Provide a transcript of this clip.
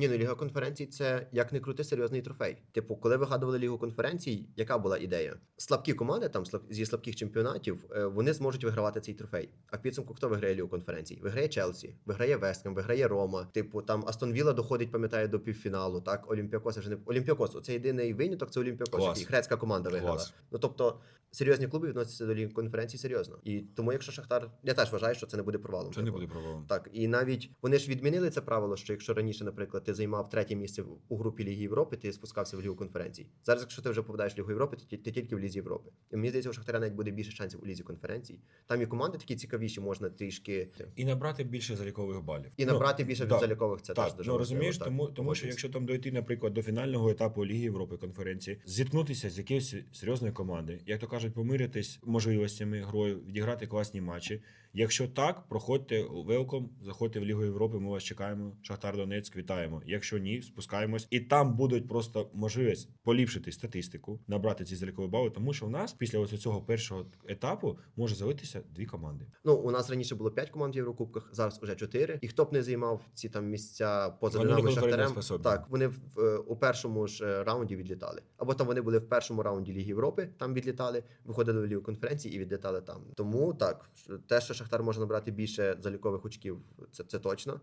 Ні, ну Ліга конференцій це як не крути серйозний трофей. Типу, коли вигадували Лігу конференцій, яка була ідея? Слабкі команди там зі слабких чемпіонатів е, вони зможуть вигравати цей трофей. А в підсумку хто виграє Лігу конференцій? Виграє Челсі, виграє Вестхем, виграє Рома. Типу, там Астон Вілла доходить, пам'ятаю, до півфіналу. Так, Олімпіакос вже не Олімпіакос. Це єдиний виняток. Це Олімпіакос. Який Грецька команда виграла. Клас. Ну тобто. Серйозні клуби відносяться до ліги конференції серйозно. І тому, якщо Шахтар, я теж вважаю, що це не буде провалом. Це не Типу, буде провалом. так, і навіть вони ж відмінили це правило, що якщо раніше, наприклад, ти займав третє місце у групі Ліги Європи, ти спускався в Лігу конференцій. Зараз, якщо ти вже попадаєш в Лігу Європи, ти, ти тільки в Лізі Європи. І мені здається, у Шахтаря навіть буде більше шансів у Лізі конференцій. Там і команди такі цікавіші, можна трішки І набрати більше залікових балів. і Ну, набрати більше да. залікових. Це так, теж дуже ну, розумієш, так, тому, тому що якщо там дойти, наприклад, до фінального етапу Ліги Європи конференції, зіткнутися з якоюсь серйозної команди, як то кажуть, помиритись можливостями грою, відіграти класні матчі. Якщо так, проходьте велком, заходьте в Лігу Європи. Ми вас чекаємо. Шахтар Донецьк, вітаємо. Якщо ні, спускаємось, і там будуть просто можливість поліпшити статистику, набрати ці залікові бали, тому що у нас після ось цього першого етапу може залитися дві команди. Ну, у нас раніше було 5 команд в Єврокубках, зараз уже 4. І хто б не займав ці там місця поза конкурентно Шахтарем, так, вони в, е, у першому ж е, раунді відлітали. Або там вони були в першому раунді Ліги Європи, там відлітали, виходили в Лігу конференції і відлітали там. Тому так, те, що Шахтар може набрати більше залікових очків, це, це точно.